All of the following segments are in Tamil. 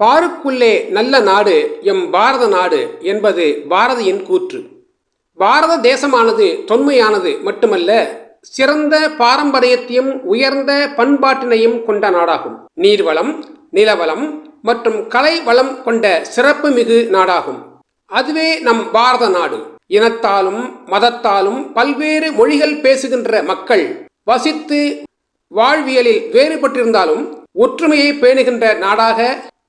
பாருக்குள்ளே நல்ல நாடு எம் பாரத நாடு என்பது பாரதியின் கூற்று. பாரத தேசமானது தொன்மையானது மட்டுமல்ல சிறந்த பாரம்பரியத்தையும் உயர்ந்த பண்பாட்டினையும் கொண்ட நாடாகும். நீர்வளம் நிலவளம் மற்றும் கலை வளம் கொண்ட சிறப்புமிகு நாடாகும். அதுவே நம் பாரத நாடு. இனத்தாலும் மதத்தாலும் பல்வேறு மொழிகள் பேசுகின்ற மக்கள் வசித்து வாழ்வியலில் வேறுபட்டிருந்தாலும் ஒற்றுமையை பேணுகின்ற நாடாக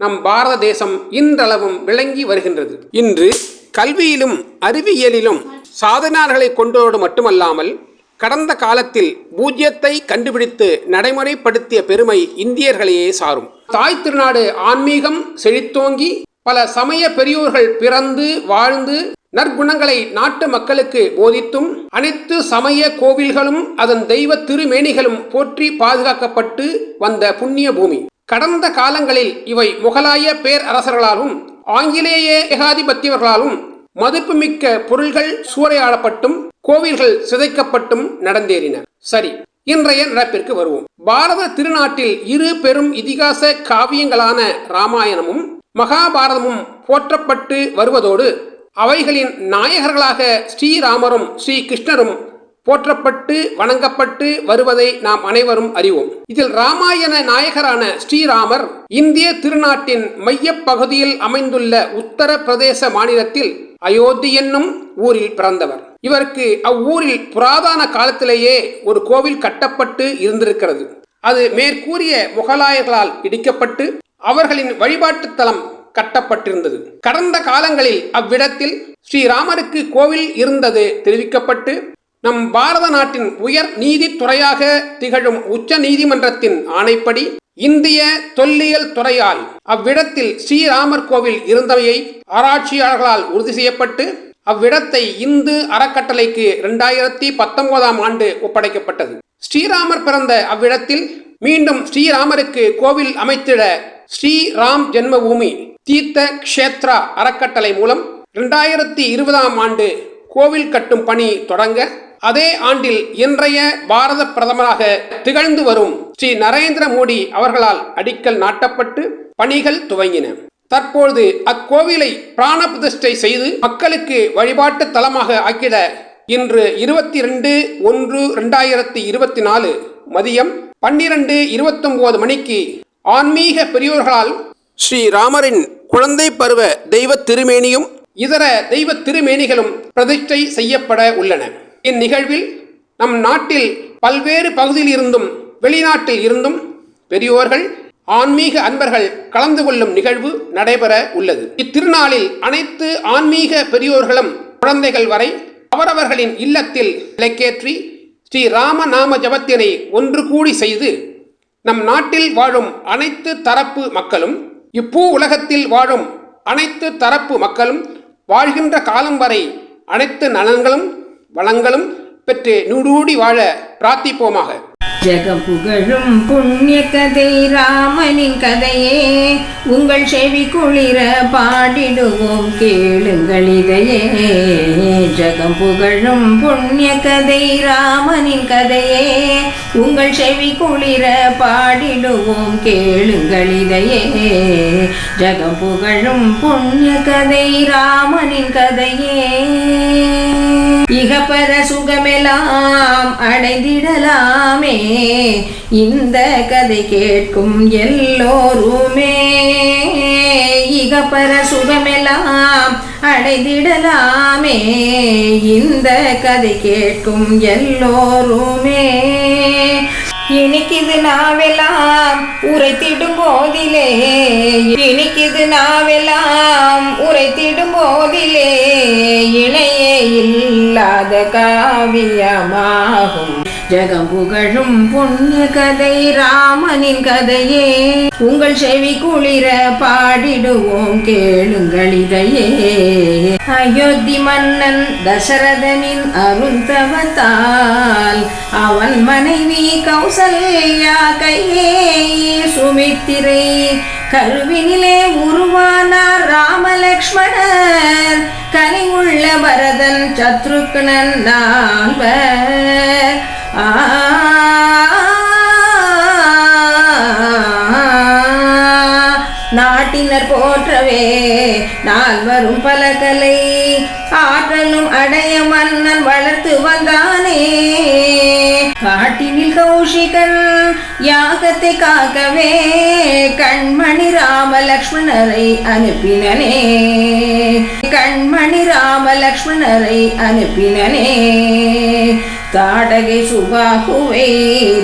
நம் பாரத தேசம் இன்றளவும் விளங்கி வருகின்றது. இன்று கல்வியிலும் அறிவியலிலும் சாதனார்களை கொண்டோடு மட்டுமல்லாமல் கடந்த காலத்தில் பூஜ்யத்தை கண்டுபிடித்து நடைமுறைப்படுத்திய பெருமை இந்தியர்களையே சாரும். தாய் திருநாடு ஆன்மீகம் செழித்தோங்கி பல சமய பெரியோர்கள் பிறந்து வாழ்ந்து நற்குணங்களை நாட்டு மக்களுக்கு போதித்தும் அனைத்து சமய கோவில்களும் அதன் தெய்வ திருமேனிகளும் போற்றி பாதுகாக்கப்பட்டு வந்த புண்ணிய பூமி. கடந்த காலங்களில் இவை முகலாய பேரரசர்களாலும் ஆங்கிலேய ஏகாதிபத்தியவர்களாலும் மதிப்புமிக்க பொருள்கள் சூறையாடப்பட்டும் கோவில்கள் சிதைக்கப்பட்டும் நடந்தேறின. சரி இன்றைய நடப்பிற்கு வருவோம். பாரத திருநாட்டில் இரு பெரும் இதிகாச காவியங்களான ராமாயணமும் மகாபாரதமும் போற்றப்பட்டு வருவதோடு அவைகளின் நாயகர்களாக ஸ்ரீராமரும் ஸ்ரீ கிருஷ்ணரும் போற்றப்பட்டு வணங்கப்பட்டு வருவதை நாம் அனைவரும் அறிவோம். இதில் ராமாயண நாயகரான ஸ்ரீராமர் இந்திய திருநாட்டின் மையப்பகுதியில் பகுதியில் அமைந்துள்ள உத்தரப்பிரதேச மாநிலத்தில் அயோத்தி என்னும் ஊரில் பிறந்தவர். இவருக்கு அவ்வூரில் புராதன காலத்திலேயே ஒரு கோவில் கட்டப்பட்டு இருந்திருக்கிறது. அது மேற்கூறிய முகலாயர்களால் இடிக்கப்பட்டு அவர்களின் வழிபாட்டு தலம் கட்டப்பட்டிருந்தது. கடந்த காலங்களில் அவ்விடத்தில் ஸ்ரீராமருக்கு கோவில் இருந்தது தெரிவிக்கப்பட்டு நம் பாரத நாட்டின் உயர் நீதித்துறையாக திகழும் உச்ச நீதிமன்றத்தின் ஆணைப்படி இந்திய தொல்லியல் துறையால் அவ்விடத்தில் ஸ்ரீராமர் கோவில் இருந்தவையை ஆராய்ச்சியாளர்களால் உறுதி செய்யப்பட்டு அவ்விடத்தை இந்து அறக்கட்டளைக்கு இரண்டாயிரத்தி பத்தொன்பதாம் ஆண்டு ஒப்படைக்கப்பட்டது. ஸ்ரீராமர் பிறந்த அவ்விடத்தில் மீண்டும் ஸ்ரீராமருக்கு கோவில் அமைத்திட ஸ்ரீராம் ஜென்மபூமி தீர்த்த க்ஷேத்ரா அறக்கட்டளை மூலம் இரண்டாயிரத்தி இருபதாம் ஆண்டு கோவில் கட்டும் பணி தொடங்க அதே ஆண்டில் இன்றைய பாரத பிரதமராக திகழ்ந்து வரும் ஸ்ரீ நரேந்திர மோடி அவர்களால் அடிக்கல் நாட்டப்பட்டு பணிகள் துவங்கின. தற்பொழுது அக்கோவிலை பிராண பிரதிஷ்டை செய்து மக்களுக்கு வழிபாட்டு தலமாக ஆக்கிட இன்று இருபத்தி ரெண்டு ஒன்று ரெண்டாயிரத்தி இருபத்தி நாலு மதியம் பன்னிரண்டு இருபத்தொன்பது மணிக்கு ஆன்மீக பெரியோர்களால் ஸ்ரீராமரின் குழந்தை பருவ தெய்வ திருமேனியும் இதர தெய்வ திருமேனிகளும் பிரதிஷ்டை செய்யப்பட உள்ளன. இந்நிகழ்வில் நம் நாட்டில் பல்வேறு பகுதியில் இருந்தும் வெளிநாட்டில் இருந்தும் பெரியோர்கள் ஆன்மீக அன்பர்கள் கலந்து கொள்ளும் நிகழ்வு நடைபெற உள்ளது. இத்திருநாளில் அனைத்து ஆன்மீக பெரியோர்களும் குழந்தைகள் வரை அவரவர்களின் இல்லத்தில் விளக்கேற்றி ஸ்ரீ ராம நாம ஜபத்தினை ஒன்று கூடி செய்து நம் நாட்டில் வாழும் அனைத்து தரப்பு மக்களும் இப்பூ உலகத்தில் வாழும் அனைத்து தரப்பு மக்களும் வாழ்கின்ற காலம் வரை அனைத்து நலன்களும் வளங்களும் பெற்று நூடூடி வாழ பிரார்த்திப்போமாக. ஜெகம் புகழும் புண்ணிய கதை ராமனின் கதையே. உங்கள் செவி குளிர பாடிடுவோம் கேளுங்கள் இதையே. ஜெகம் புகழும் புண்ணிய கதை ராமனின் கதையே. உங்கள் செவி குளிர பாடிடுவோம் கேளுங்கள் இதையே. ஜகம் புகழும் புண்ணிய கதை ராமனின் கதையே. இகப்பர சுகமெல்லாம் அடைந்திடலாமே. இந்த கதை கேட்கும் எல்லோருமே. இகப்பர சுகமெல்லாம் அடைந்திடலாமே இந்த கதை கேட்கும் எல்லோருமே. இனிக்குது நாவெல்லாம் உரைத்திடும் போதிலே. இனிக்குது நாவெல்லாம் உரைத்திடும் போதிலே. இணையே இல்லாத காவியமாகும். ஜெகம் பொண்ணு கதை ராமனின் கதையே. உங்கள் செவி குளிர பாடிடுவோம் கேளுங்கள் இதையே. அயோத்தி மன்னன் தசரதனின் அருந்தவத்தால் அவன் மனைவி கௌசல்யா கையே. சுமித்திரை கருவினிலே உருவானார் ராமலக்ஷ்மணர் கனிவுள்ள பரதன் சத்ருக்னன் நால்வர். நாட்டினர் போற்றவே நால்வரும் பல கலை ஆற்றலும் அடைய மன்னன் வளர்த்து வந்தானே. காட்டினில் கௌஷிகன் யாகத்தை காக்கவே கண்மணி ராம லக்ஷ்மணரை அனுப்பினனே. கண்மணி ராம லக்ஷ்மணரை அனுப்பினனே. தாடகை சுபாகுவை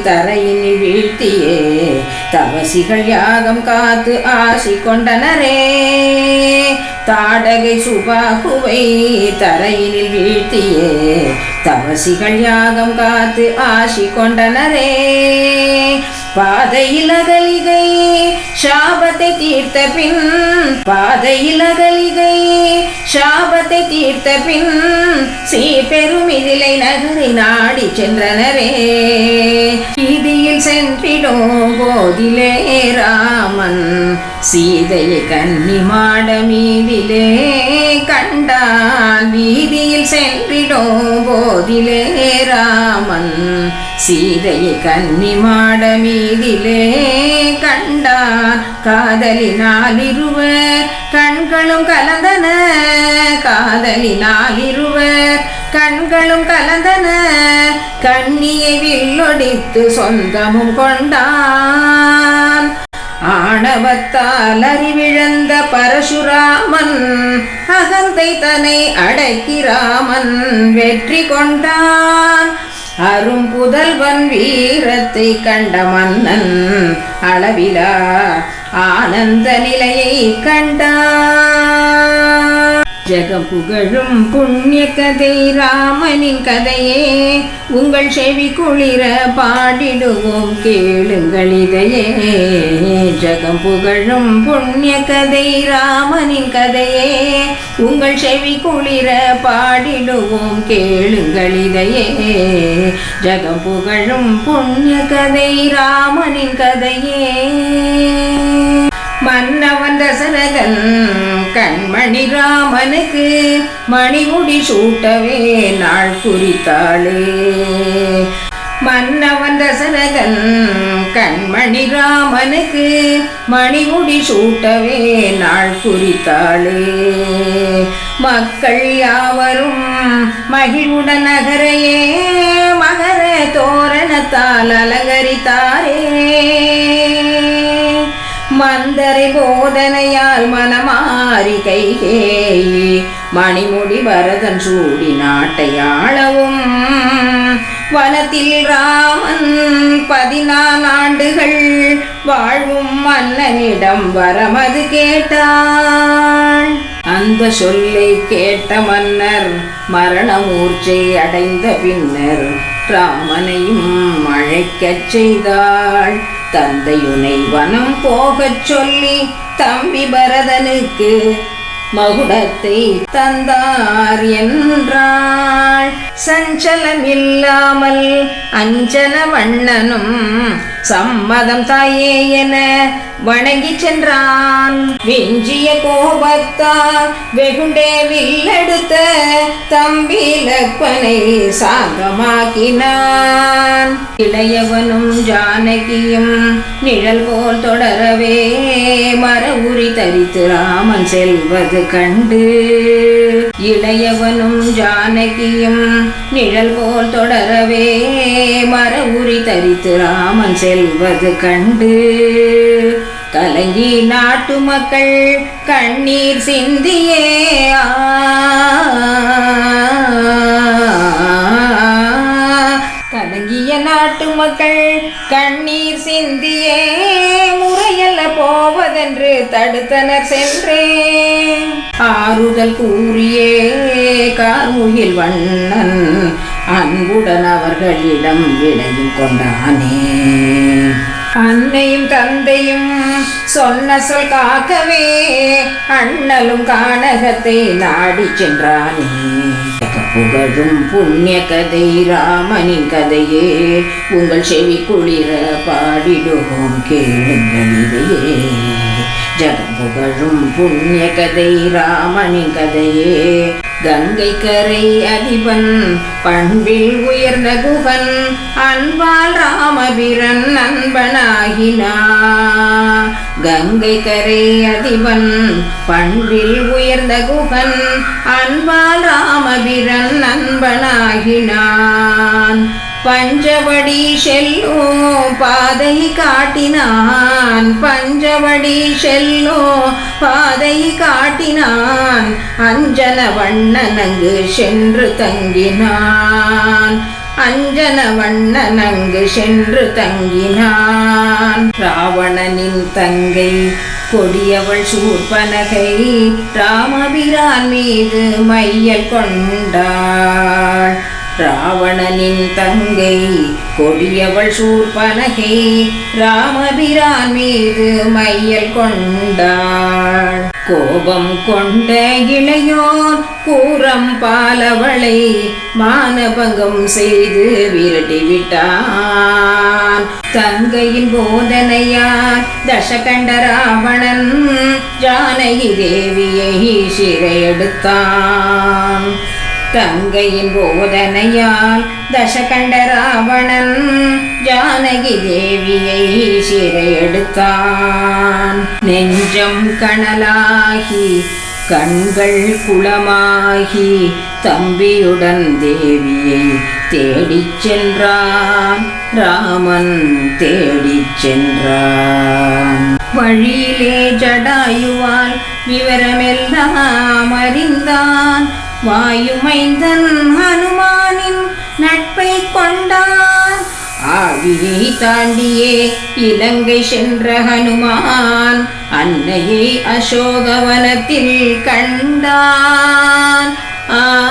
தரையினில் வீழ்த்தியே. தவசிகள் யாகம் காத்து ஆசி கொண்டனரே. தாடகை சுபாகுவை தரையினில் வீழ்த்தியே. தவசிகள் யாகம் காத்து ஆசி கொண்டனரே. பாதையில் அகலிகை சாபத்தை தீர்த்த பின் பாதையில் அகலிகை சாபத்தை தீர்த்த பின் சீர்பெரும் இதிலை நகரை நாடி சென்றனரே. வீதியில் சென்றிடும் போதிலே ராமன் சீதையை கன்னி மாட மீதிலே கண்டான் வீதியில் சென்றிடும் போதிலே ராமன். சீதையை கன்னி மாட மீதிலே கண்டான் காதலினால் இருவர் கண்களும் கலந்தன. காதலினால் இருவர் கண்களும் கலந்தன. கண்ணியை வில்லொடித்து சொந்தமும் கொண்டான் ஆணவத்தால் அறிவிழந்த பரசுராமன் அகந்தை தன்னை அடக்கி ராமன் வெற்றி கொண்டான். அரும் புதல்வன் வீரத்தை கண்ட மன்னன் அளவிலா ஆனந்த நிலையை கண்டான் ஜெகம் புகழும் புண்ணிய கதை ராமனின் கதையே. உங்கள் செவி குளிர பாடிடுவோம் கேளுங்கள் இதையே. ஜெகம் புகழும் புண்ணிய கதை ராமனின் கதையே. உங்கள் செவி குளிர பாடிடுவோம் கேளுங்கள் இதையே. ஜகம் புகழும் புண்ணிய கதை ராமனின் கதையே. மன்னவன் தசரதன் கண்மணி ராமனுக்கு மணிமுடி சூட்டவே நாள் குறித்தாளே. மன்னவன் தசரதன் கண்மணி ராமனுக்கு மணிமுடி சூட்டவே நாள் குறித்தாளே. மக்கள் யாவரும் மகிழ்வுட நகரையே மகர தோரணத்தால் அலங்கரித்தாரே. மந்தரை போதனையால் மனமாறி கைகேயி மணிமுடி பரதன் சூடி நாட்டை ஆளவும். வனத்தில் ராமன் பதினாலு ஆண்டுகள் வாழ்வும் மன்னனிடம் வரமது கேட்டாள். அந்த சொல்லை கேட்ட மன்னர் மரண மூர்ச்சை அடைந்த பின்னர் ராமனையும் அழைக்கச் செய்தாள். தந்தையுனை வனம் போகச் சொல்லி தம்பி பரதனுக்கு மகுடத்தை தந்தார் என்றாள். சஞ்சலம் இல்லாமல் அஞ்சன வண்ணனும் சம்மதம் தாயே என வணங்கி சென்றான். விஞ்சிய கோபத்தால் வெகுண்டே வில்லெடுத்த தம்பி லக்வனை சாந்தமாக்கினான் இளையவனும் ஜானகியும் நிழல் போல் தொடரவே மர உரி தரித்து ராமன் செல்வது கண்டு. இளையவனும் ஜானகியும் நிழல் போல் தொடரவே மர உரி தரித்து ராமன் செல் செல்வது கண்டு. கலங்கி நாட்டு மக்கள் கண்ணீர் சிந்தியே. கலங்கிய நாட்டு மக்கள் கண்ணீர் சிந்தியே. முறையல்ல போவதென்று தடுத்தனர் சென்றே. ஆறுதல் கூறியே கார்முகில் வண்ணன் அன்புடன் அவர்களிடம் விடையும் கொண்டானே. அன்னையும் தந்தையும் சொன்ன சொல் காக்கவே அண்ணலும் கானகத்தை நாடி சென்றானே. புகழும் புண்ணிய கதை ராமனின் கதையே உங்கள் செவி குளிர பாடிடுவோம் கேளுங்கள் இதையே. ஜகம் புகழும் புண்ணிய கதை ராமனின் கதையே கங்கை கரை அதிபன் பண்பில் உயர்ந்த குகன் அன்பால் ராமபிரன் நண்பனாகினா கங்கை கரை அதிபன் பண்பில் உயர்ந்த குகன் அன்பால் ராமபிரன் நண்பனாகினான். பஞ்சவடி செல்லும் பாதை காட்டினான். பஞ்சவடி செல்லும் பாதை காட்டினான். அஞ்சன வண்ணனங்கு சென்று தங்கினான். அஞ்சன வண்ணனங்கு சென்று தங்கினான். ராவணனின் தங்கை கொடியவள் சூர்பனகை ராமபிரான் மீது மையல் கொண்டாள். ராவணனின் தங்கை கொடியவள் சூர்பனகை ராமபிரான் மீது மையல் கொண்டாள். கோபம் கொண்ட இளையோர் கூறம் பாலவளை மானபங்கம் செய்து விரட்டிவிட்டான். தங்கையின் போதனையார் தசகண்ட ராவணன் ஜானகி தேவியை சிறையெடுத்தான். தங்கையின் போதனையால் தசகண்ட ராவணன் ஜானகி தேவியை சிறையெடுத்தான். நெஞ்சம் கணலாகி கண்கள் குளமாகி தம்பியுடன் தேவியை தேடிச் சென்றான். ராமன் தேடிச் சென்றான். வழியிலே ஜடாயுவால் விவரமெல்லாம் அறிந்தான். வாயுமைந்தன் ஹனுமானின் நட்பை கொண்டான். ஆவியை தாண்டியே இலங்கை சென்ற ஹனுமான் அன்னையை அசோகவனத்தில் கண்டான். ஆ.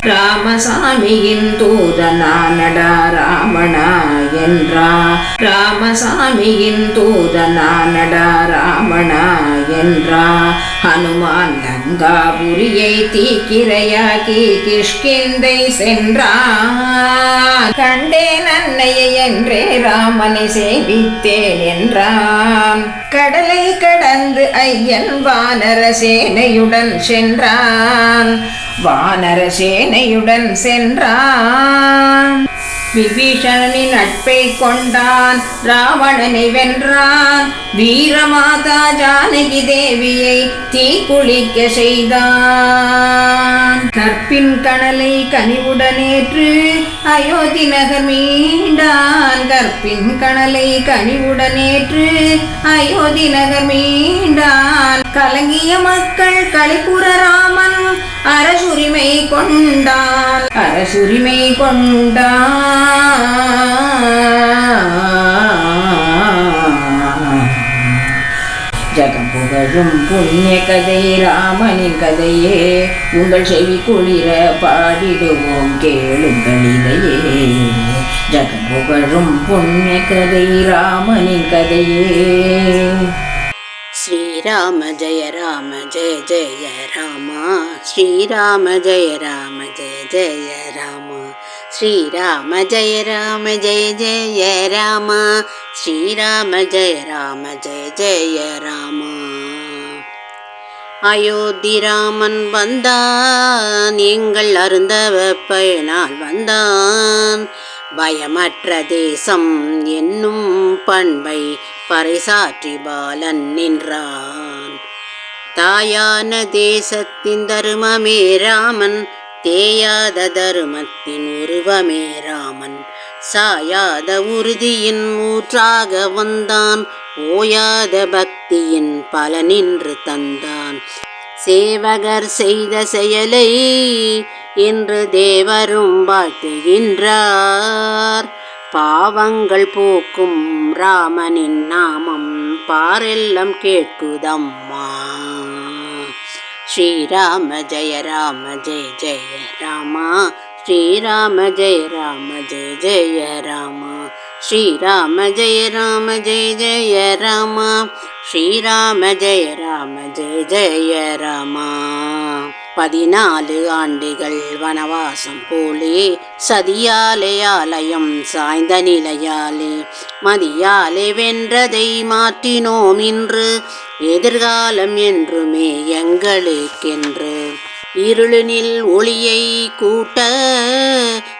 ராமசாமியின் தூதனானடா ராமணா என்றா. ராமசாமியின் தூதனானடா ராமணா என்றா ஹனுமான் லங்காபுரியை தீக்கிரையாக்கி கிஷ்கிந்தை சென்றான். கண்டேன் அன்னையை என்றே ராமனை சேவித்தேன் என்றான். கடலை கடந்து ஐயன் வானர சேனையுடன் சென்றான். வானர சேனையுடன் சென்றான். விபீஷணனின் நட்பை கொண்டான் ராவணனை வென்றான் வீரமாதா ஜானகி தேவியை தீக்குளிக்க செய்தான். கற்பின் கணலை கனிவுடனேற்று அயோத்தி நகர் மீண்டான். கற்பின் கணலை கனிவுடனேற்று அயோத்தி நகர் மீண்டான். கலங்கிய மக்கள் கலிபுர ராமன் அரசுரிமை கொண்டான் அரசுரிமை கொண்டான் ஜகம் புகழும் புண்ணிய கதை ராமனின் கதையே. உங்கள் செவி குளிர பாடிடுவோம் கேளுங்கள் இதையே. ஜகம் புகழும் புண்ணிய கதை ராமனின் கதையே. ஸ்ரீராம ஜெய ராம ஜெய ஜெய ராமா. ஸ்ரீராம ஜெய ராம ஜெய ஜெய ராமா. ஸ்ரீராம ஜெய ராம ஜெய ஜெய ராமா. ஸ்ரீராம ஜெய ராம ஜெய ஜெய ராமா. அயோத்தி ராமன் வந்தான் எங்கள் அருந்தவ பயனால் வந்தான். பயமற்ற தேசம் என்னும் பண்பை பறைசாற்றி பாலன் நின்றான் தாயான தேசத்தின் தருமமே ராமன் தேயாத தருமத்தின் உருவமே ராமன். சாயாத உறுதியின் ஊற்றாக வந்தான் ஓயாத பக்தியின் பலனின்று தந்தான். சேவகர் செய்த செயலை இன்று தேவரும் வாழ்த்துகின்றார். பாவங்கள் போக்கும் ராமனின் நாமம் பாரெல்லம் கேட்குதம்மா. ஸ்ரீராம ஜெய ராம ஜெய ஜெய ராமா. ஸ்ரீராம ஜெய ராம ஜெய ஜெய ராமா. ஸ்ரீராம ஜெய ராம ஜெய ஜெய ராமா. ஸ்ரீராம ஜெய ராம ஜெய ஜெய ராமா. பதினாலு ஆண்டுகள் வனவாசம் போலே சதியாலே ஆலயம் சாய்ந்த நிலையாலே மதியாலே வென்றதை மாற்றினோம் இன்று. எதிர்காலம் என்றுமே எங்களுக்கென்று. இருளினில் ஒளியை கூட்ட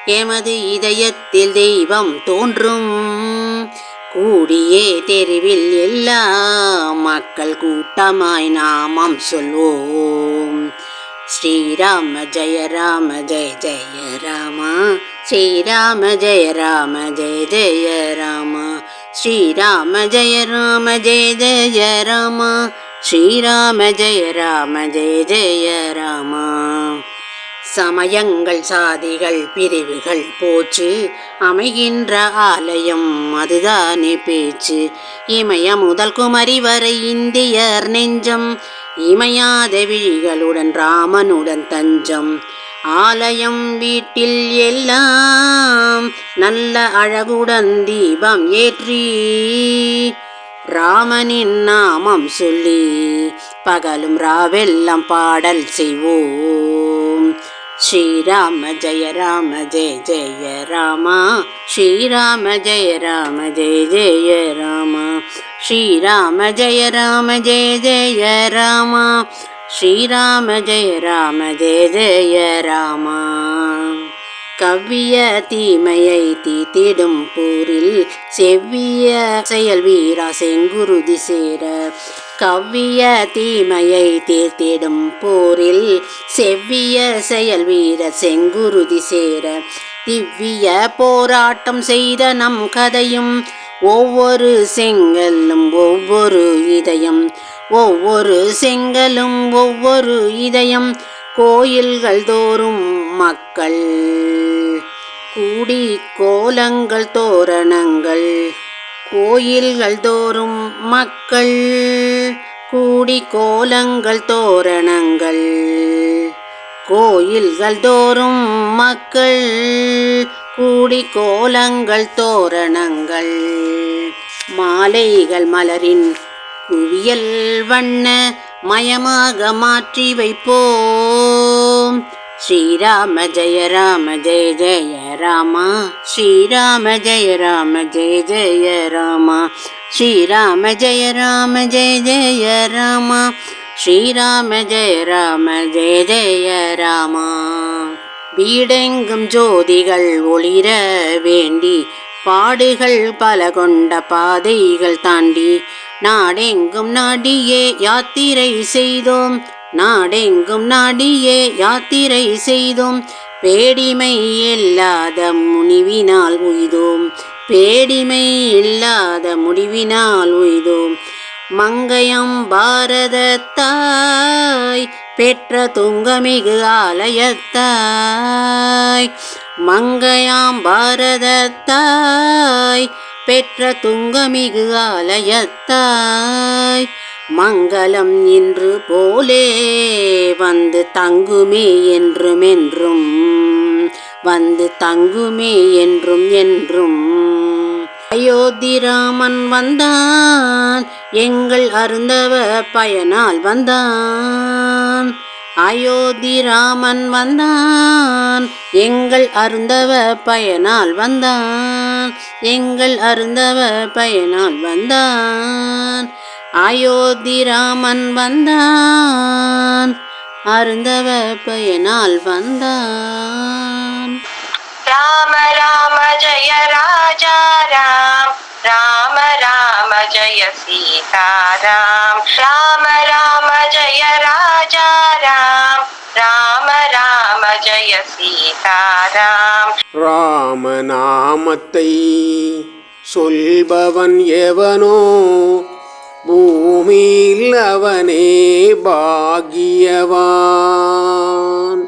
எமது இதயத்தில் தெய்வம் தோன்றும். கூடியே தெருவில் எல்லா மக்கள் கூட்டமாய் நாமம் சொல்வோம். ஸ்ரீராம ஜய ராம ஜெய ஜெய ராமா. ஸ்ரீராம ஜய ராம ஜெய ஜெய ராமா. ஸ்ரீராம ஜய ராம ஜெய ஜெய ராமா. ஸ்ரீராம ஜெய ராம ஜெய ஜெய ராமா. சமயங்கள் சாதிகள் பிரிவுகள் போச்சு. அமைகின்ற ஆலயம் அதுதானே பேச்சு. இமய முதல் குமரி வரை இந்தியர் நெஞ்சம். இமையாத விழிகளுடன் ராமனுடன் தஞ்சம். ஆலயம் வீட்டில் எல்லாம் நல்ல அழகுடன் தீபம் ஏற்றி ராமனின் நாமம் சொல்லி பகலும் ராவெல்லாம் பாடல் செய்வோம். ஸ்ரீராம ஜெய ராம ஜெய ஜெய ராமா. ஸ்ரீராம ஜெய ராம ஜெய ஜெய ராமா. ஸ்ரீராம ஜெய ராம ஜெய ஜெய ராமா. ஸ்ரீராம ஜெய ராம ஜெய ஜெய ராமா. கவ்விய தீமையை தீத்திடும் போரில் செவ்விய செயல் வீரா செங்குருதி சேர கவ்விய தீமையை தீர்த்திடும் போரில் செவ்விய செயல் வீர செங்குருதி சேர திவ்விய போராட்டம் செய்த நம் கதையும் ஒவ்வொரு செங்கலும் ஒவ்வொரு இதயம் ஒவ்வொரு செங்கலும் ஒவ்வொரு இதயம். கோயில்கள் தோறும் மக்கள் கூடி கோலங்கள் தோரணங்கள் கோயில்கள் தோறும் மக்கள் கூடி கோலங்கள் தோரணங்கள். கோயில்கள் தோறும் மக்கள் கூடி கோலங்கள் தோரணங்கள். மாலைகள் மலரின் குவியல் வண்ண மயமாக மாற்றி வைப்போம். ஸ்ரீராம ஜெய ராம ஜெய ஜெய ராமா. ஸ்ரீராம ஜெய ராம ஜெய ஜெய ராமா. ஸ்ரீராம ஜெய ராம ஜெய ஜெய ராமா. ஸ்ரீராம ஜெய ராம ஜெய ஜெய ராமா. வீடெங்கும் ஜோதிகள் ஒளிர வேண்டி பாடுகள் பல கொண்ட பாதைகள் தாண்டி நாடெங்கும் நாடியே யாத்திரை செய்தோம் நாடெங்கும் நாடியே யாத்திரை செய்தோம் பேடிமை இல்லாத முனிவினால் உய்தோம் பேடிமை இல்லாத முடிவினால் உய்தோம். மங்கயம் பாரத தாய் பெற்ற துங்கமிகு ஆலயத்தாய் மங்கையாம் பாரதத்தாய் பெற்ற துங்கமிகு ஆலயத்தாய் மங்களம் இன்று போலே வந்து தங்குமே என்றும் என்றும் வந்து தங்குமே என்றும் என்றும். அயோத்தி ராமன் வந்தான் எங்கள் அருந்தவ பயனால் வந்தான். அயோத்தி ராமன் வந்தான். எங்கள் அருந்தவ பயனால் வந்தான். எங்கள் அருந்தவ பயனால் வந்தான். அயோத்தி ராமன் வந்தான். அருந்தவ பயனால் வந்தான். ராம ராம ஜய ராஜா ராம். ராம ராம ஜய சீதாராம் ராம. ராம ஜெய சீதாராம் ராம நாமத்தை சொல்பவன் எவனோ பூமியில் அவனே பாகியவான்.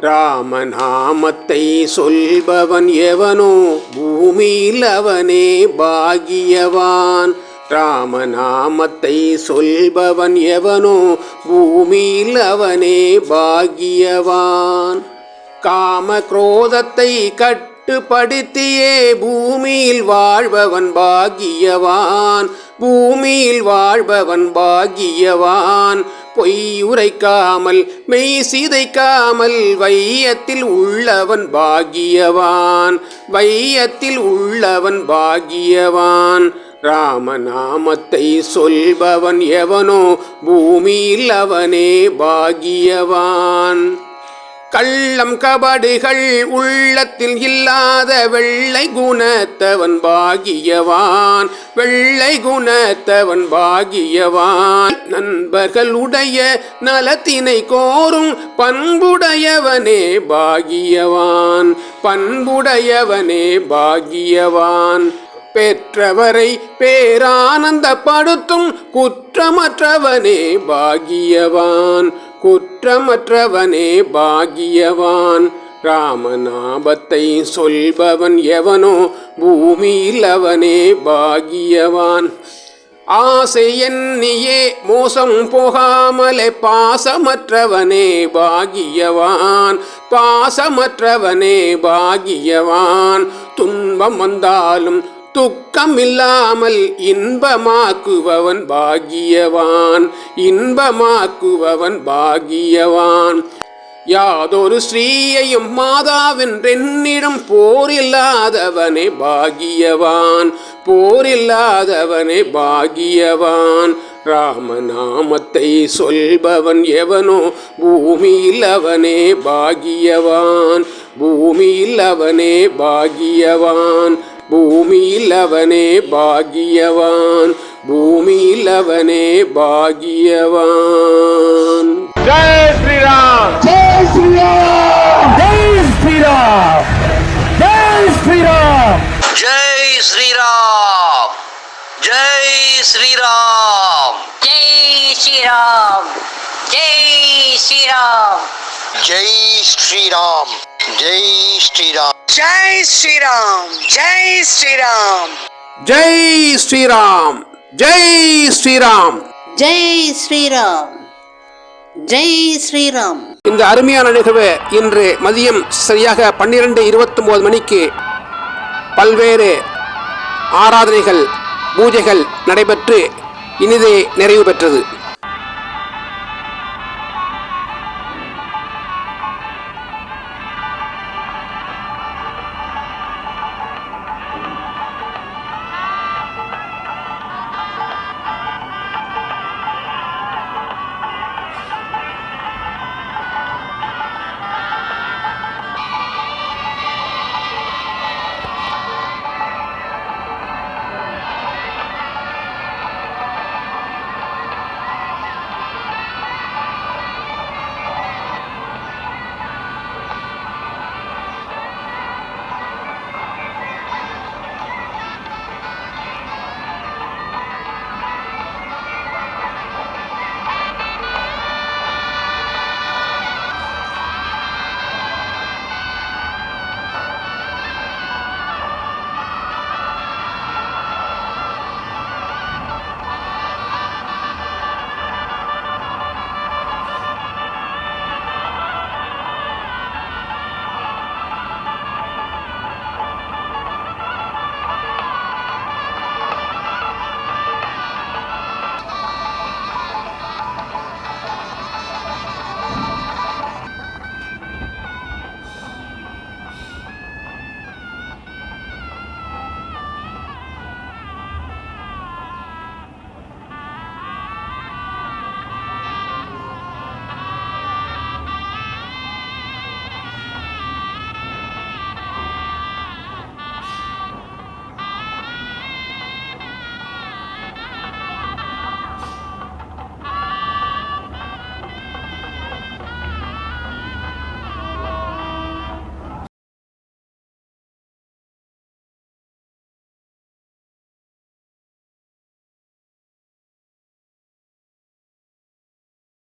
ராமநாமத்தை சொல்பவன் எவனோ பூமியில் அவனே பாகியவான். ராம நாமத்தை சொல்பவன் எவனோ பூமியில் அவனே பாகியவான் காம குரோதத்தை கட்டுப்படுத்தியே பூமியில் வாழ்பவன் பாகியவான் பூமியில் வாழ்பவன் பாகியவான் பொய்யுரைக்காமல் மெய் சிதைக்காமல் வையத்தில் உள்ளவன் பாகியவான் வையத்தில் உள்ளவன் பாகியவான் ராம நாமத்தை சொல்பவன் எவனோ பூமியில் அவனே பாகியவான். கள்ளம் கபடுகள் உள்ளத்தில் இல்லாத வெள்ளை குணத்தவன் பாகியவான். வெள்ளை குணத்தவன் பாகியவான். நண்பர்களுடைய நலத்தினை கோரும் பண்புடையவனே பாகியவான். பண்புடையவனே பாகியவான். பெற்றவரை பேரானந்தப்படுத்தும் குற்றமற்றவனே பாகியவான் குற்றமற்றவனே பாகியவான். ராமநாபத்தை சொல்பவன் எவனோ பூமியில் அவனே பாகியவான். ஆசை எண்ணியே மோசம் போகாமலே பாசமற்றவனே பாகியவான். பாசமற்றவனே பாகியவான். துன்பம் வந்தாலும் துக்கம் இல்லாமல் இன்பமாக்குபவன் பாகியவான். இன்பமாக்குபவன் பாகியவான். யாதொரு ஸ்ரீயையும் மாதாவென்றென்னிடம் போரில்லாதவனே பாகியவான். போரில்லாதவனே பாகியவான். ராமநாமத்தை சொல்பவன் எவனோ பூமியில் அவனே பாகியவான். பூமியில் அவனே பாகியவான். भूमि लवने भाग्यवान भूमि लवने भाग्यवान जय श्री राम जय श्री राम जय श्री राम जय श्री राम जय श्री राम जय श्री राम जय श्री राम जय श्री राम जय श्री राम ஜெய் ஸ்ரீராம் ஜெய் ஸ்ரீராம் ஜெய் ஸ்ரீராம் ஜெய் ஸ்ரீராம் ஜெய் ஸ்ரீராம் ஜெய் ஸ்ரீராம் ஜெய் ஸ்ரீராம் இந்த அருமையான நிகழ்வு இன்று மதியம் சரியாக பன்னிரெண்டு இருபத்தி ஒன்பது மணிக்கு பல்வேறு ஆராதனைகள் பூஜைகள் நடைபெற்று இனிதே நிறைவு பெற்றது.